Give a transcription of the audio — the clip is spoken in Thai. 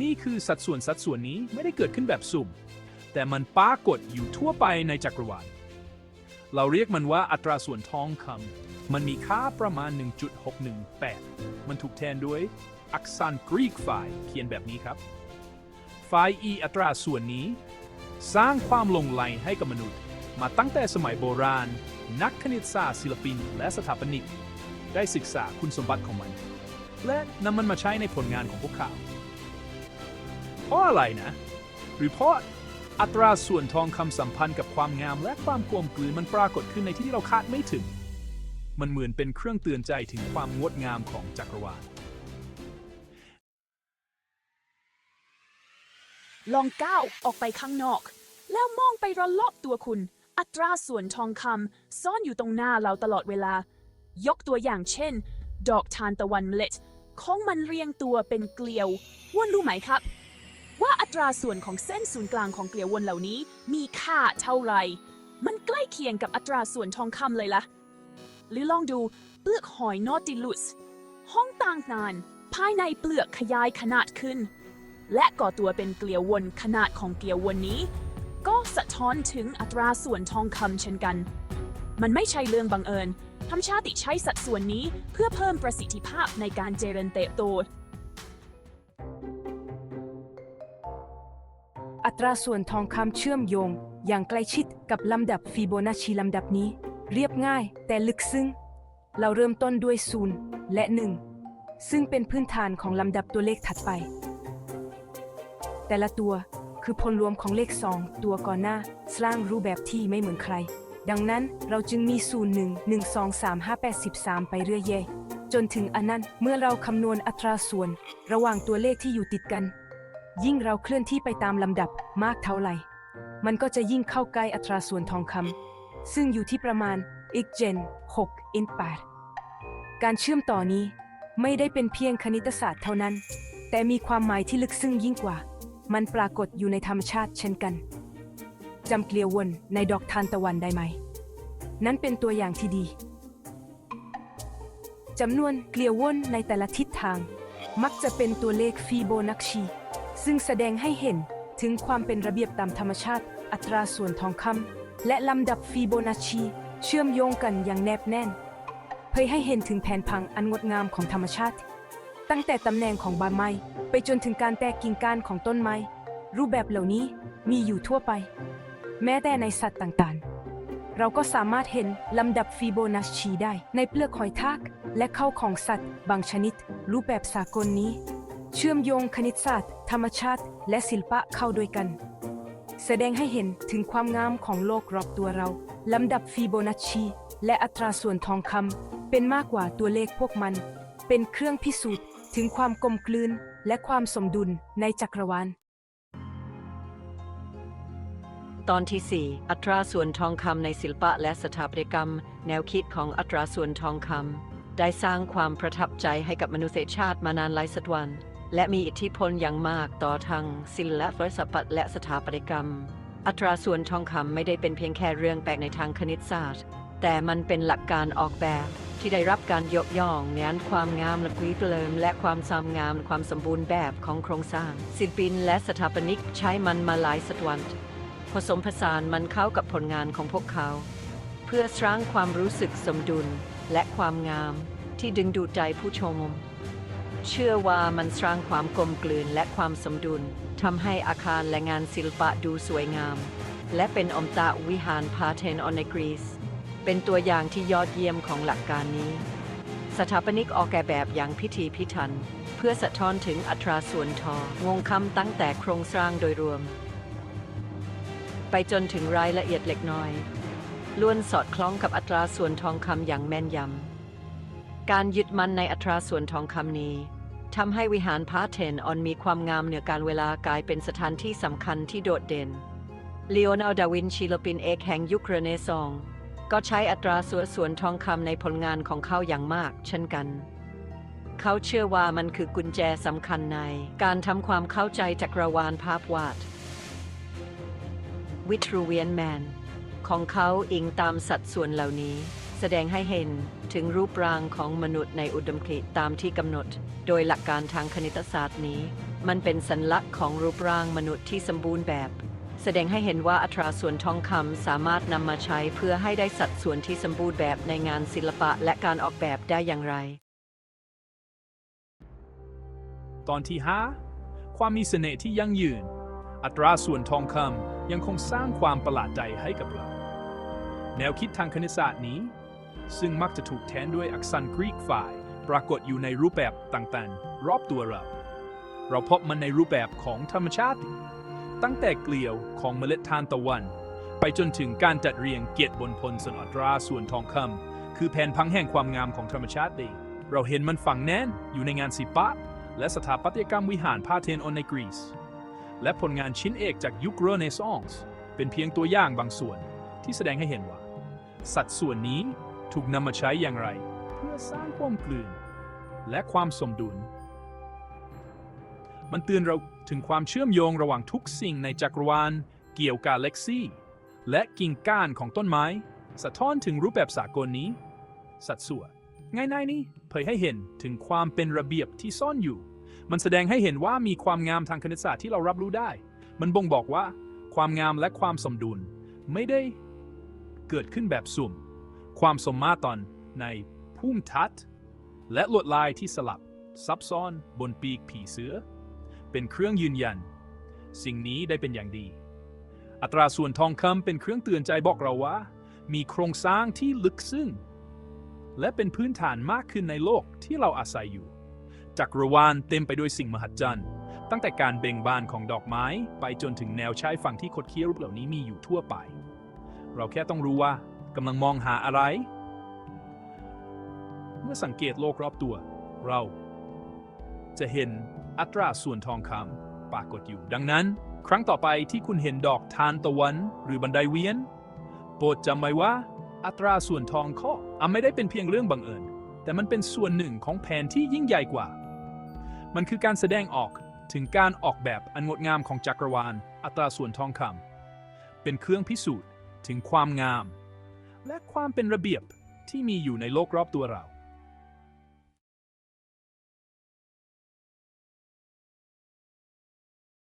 นี่คือสัดส่วนสัดส่วนนี้ไม่ได้เกิดขึ้นแบบสุ่ม แต่มันปรากฏอยู่ทั่วไปในจักรวาล เราเรียกมันว่าอัตราส่วนทองคำมันมีค่าประมาณ 1.618 มันถูกแทนด้วยอักษรกรีกไฟล์เขียนแบบนี้ครับ ไฟล์ e อัตราส่วนนี้ สร้างความลงไหลให้กับมนุษย์ มาตั้งแต่สมัยโบราณ นักคณิตศาสตร์ศิลปิน และสถาปนิก ได้ศึกษาคุณสมบัติของมัน และนำมันมาใช้ในผลงานของพวกเขา เพราะอะไรนะ หรือเพราะอัตราส่วนทองคำสัมพันธ์กับความงามและความกลมกลืนมันปรากฏขึ้นในที่ที่เราคาดไม่ถึง มันเหมือนเป็นเครื่องเตือนใจถึงความงดงามของจักรวาล ลองก้าวออกไปข้างนอก แล้วมองไปรอบๆตัวคุณ อัตราส่วนทองคำซ่อนอยู่ตรงหน้าเราตลอดเวลา ยกตัวอย่างเช่น ดอกทานตะวันเมล็ดของมันเรียงตัวเป็นเกลียวว่นรู้ไหมครับ ว่าอัตราส่วนของเส้นศูนย์กลางของเกลียววนเหล่านี้มีค่าเท่าไหร่ มันใกล้เคียงกับอัตราส่วนทองคำเลยล่ะ หรือลองดูเปลือกหอยนอติลุส ห้องต่างนาน ภายในเปลือกขยายขนาดขึ้น และก่อตัวเป็นเกลียววนขนาดของเกลียววนนี้ ก็สะท้อนถึงอัตราส่วนทองคำเช่นกัน มันไม่ใช่เรื่องบังเอิญธรรมชาติใช้สัดส่วนนี้เพื่อเพิ่มประสิทธิภาพในการเจริญเติบโต ตราส่วนทองคำเชื่อมโยง อย่างใกล้ชิดกับลำดับฟีโบนัชชีลำดับนี้ เรียบง่ายแต่ลึกซึ้ง เราเริ่มต้นด้วยศูนย์และหนึ่งซึ่งเป็นพื้นฐานของลำดับตัวเลขถัดไป แต่ละตัวคือผลรวมของเลข 2 ตัวก่อนหน้า สร้างรูปแบบที่ไม่เหมือนใคร ดังนั้นเราจึงมี 0 1 1 2 3 5 8 13 ไปเรื่อยๆจนถึงอันนั้นเมื่อเราคำนวณอัตราส่วน ระหว่างตัวเลขที่อยู่ติดกัน ยิ่งเราเคลื่อนที่ไปตามลำดับมากเท่าไหร่ มันก็จะยิ่งเข้าใกล้อัตราส่วนทองคำซึ่งอยู่ที่ประมาณอีกเจน6อิน8การเชื่อมต่อนี้ไม่ได้เป็นเพียงคณิตศาสตร์เท่านั้น แต่มีความหมายที่ลึกซึ้งยิ่งกว่า มันปรากฏอยู่ในธรรมชาติเช่นกันจำเกลียววนในดอกทานตะวันได้ไหม นั่นเป็นตัวอย่างที่ดีจำนวนเกลียววนในแต่ละทิศทาง มักจะเป็นตัวเลขฟีโบนัชชี ซึ่งแสดงให้เห็นถึงความเป็นระเบียบตามธรรมชาติ อัตราส่วนทองคำและลำดับฟีโบนัชชี เชื่อมโยงกันอย่างแนบแน่น เผยให้เห็นถึงแผนพังอันงดงามของธรรมชาติ ตั้งแต่ตำแหน่งของใบไม้ไปจนถึงการแตกกิ่งก้านของต้นไม้ รูปแบบเหล่านี้มีอยู่ทั่วไป แม้แต่ในสัตว์ต่างๆ เราก็สามารถเห็นลำดับฟีโบนัชชีได้ในเปลือกหอยทากและเข้าของสัตว์ บางชนิด รูปแบบสากลนี้ เชื่อมโยงคณิตศาสตร์ ธรรมชาติ และศิลปะเข้าด้วยกัน แสดงให้เห็นถึงความงามของโลกรอบตัวเราลำดับฟีโบนัชชี และอัตราส่วนทองคำเป็นมากกว่าตัวเลขพวกมัน เป็นเครื่องพิสูจน์ถึงความกลมกลืนและความสมดุลในจักรวาลตอนที่ 4 อัตราส่วนทองคำในศิลปะและสถาปัตยกรรม แนวคิดของอัตราส่วนทองคำได้สร้างความประทับใจให้กับมนุษยชาติมานานหลายศตวรรษ และมีอิทธิพลอย่างมากต่อทางศิลปะสถาปัตย์และสถาปัตยกรรม อัตราส่วนทองคำไม่ได้เป็นเพียงแค่เรื่องแปลกในทางคณิตศาสตร์ แต่มันเป็นหลักการออกแบบที่ได้รับการยกย่องในอันความงามและกุยเกลิมและความสามงามความสมบูรณ์แบบของโครงสร้าง ศิลปินและสถาปนิกใช้มันมาหลายศตวรรษผสมผสานมันเข้ากับผลงานของพวกเขา เพื่อสร้างความรู้สึกสมดุลและความงามที่ดึงดูดใจผู้ชม เชื่อว่ามันสร้างความกลมกลืนและความสมดุลทำให้อาคารและงานศิลปะดูสวยงาม และเป็นอมตะวิหารพาเทนออนในกรีซเป็นตัวอย่างที่ยอดเยี่ยมของหลักการนี้ สถาปนิกออกแบบอย่างพิธีพิถัน เพื่อสะท้อนถึงอัตราส่วนทองงคำตั้งแต่โครงสร้างโดยรวม ไปจนถึงรายละเอียดเล็กน้อย ล้วนสอดคล้องกับอัตราส่วนทองคำอย่างแม่นยำการยึดมั่นในอัตราส่วนทองคำนี้ ทำให้วิหารพาร์เทนออนมีความงามเหนือการเวลากลายเป็นสถานที่สำคัญที่โดดเด่นเลโอนาร์ดาวินศิลปินเอกแห่งยุคเรเนซองก็ใช้อัตราส่วนส่วนทองคำในผลงานของเขาอย่างมาก เช่นกัน เขาเชื่อว่ามันคือกุญแจสำคัญในการทำความเข้าใจจักรวาลภาพวาด วิทรูเวียนแมนของเขาอิงตามสัดส่วนเหล่านี้ แสดงให้เห็นถึงรูปร่างของมนุษย์ในอุดมคติตามที่กำหนด โดยหลักการทางคณิตศาสตร์นี้ มันเป็นสัญลักษณ์ของรูปร่างมนุษย์ที่สมบูรณ์แบบ แสดงให้เห็นว่าอัตราส่วนทองคำสามารถนำมาใช้เพื่อให้ได้สัดส่วนที่สมบูรณ์แบบในงานศิลปะและการออกแบบได้อย่างไร ตอนที่ 5 ความมีเสน่ห์ที่ยั่งยืน อัตราส่วนทองคำยังคงสร้างความประหลาดใจให้กับเรา แนวคิดทางคณิตศาสตร์นี้ ซึ่งมักจะถูกแทนด้วยอักษรกรีกฝ่าย ปรากฏอยู่ในรูปแบบต่างๆ รอบตัวเรา เราพบมันในรูปแบบของธรรมชาติ ตั้งแต่เกลียวของเมล็ดทานตะวัน ไปจนถึงการจัดเรียงเกียรติบนพลสนอตราส่วนทองคำคือแผนพังแห่งความงามของธรรมชาติเองเราเห็นมันฝังแน่นอยู่ในงานศิลปะ และสถาปัตยกรรมวิหารพาเทนออนในกรีซและผลงานชิ้นเอกจากยุคเรเนซองส์เป็นเพียงตัวอย่างบางส่วนที่แสดงให้เห็นว่า สัดส่วนนี้ ถูกนำมาใช้อย่างไร เพื่อสร้างความกลืน และความสมดุล มันเตือนเราถึงความเชื่อมโยงระหว่างทุกสิ่งในจักรวาล เกี่ยวกับเล็กซี่ และกิ่งก้านของต้นไม้ สะท้อนถึงรูปแบบสากลนี้ สัดส่วนง่ายๆนี้เผยให้เห็นถึงความเป็นระเบียบที่ซ่อนอยู่ มันแสดงให้เห็นว่ามีความงามทางคณิตศาสตร์ที่เรารับรู้ได้ มันบ่งบอกว่า ความงามและความสมดุล ไม่ได้เกิดขึ้นแบบสุ่ม ความสมมาตรในภูมิทัศน์และลวดลายที่สลับซับซ้อนบนปีกผีเสือ เป็นเครื่องยืนยัน สิ่งนี้ได้เป็นอย่างดี อัตราส่วนทองคำเป็นเครื่องเตือนใจบอกเราว่า มีโครงสร้างที่ลึกซึ้งและเป็นพื้นฐานมากขึ้นในโลกที่เราอาศัยอยู่ จักรวาลเต็มไปด้วยสิ่งมหัศจรรย์ ตั้งแต่การเบ่งบานของดอกไม้ ไปจนถึงแนวชายฝั่งที่คดเคี้ยวรูปเหล่านี้มีอยู่ทั่วไป เราแค่ต้องรู้ว่า กำลังมองหาอะไร เมื่อสังเกตโลกรอบตัว เรา จะเห็นอัตราส่วนทองคำปรากฏอยู่ ดังนั้น ครั้งต่อไปที่คุณเห็นดอกทานตะวันหรือบันไดเวียน โปรดจำไว้ว่า อัตราส่วนทองข้ออาไม่ได้เป็นเพียงเรื่องบังเอิญ แต่มันเป็นส่วนหนึ่งของแผนที่ยิ่งใหญ่กว่า มันคือการแสดงออกถึงการออกแบบอันงดงามของจักรวาล อัตราส่วนทองคำเป็นเครื่องพิสูจน์ถึงความงาม และความเป็นระเบียบที่มีอยู่ในโลกรอบตัวเรา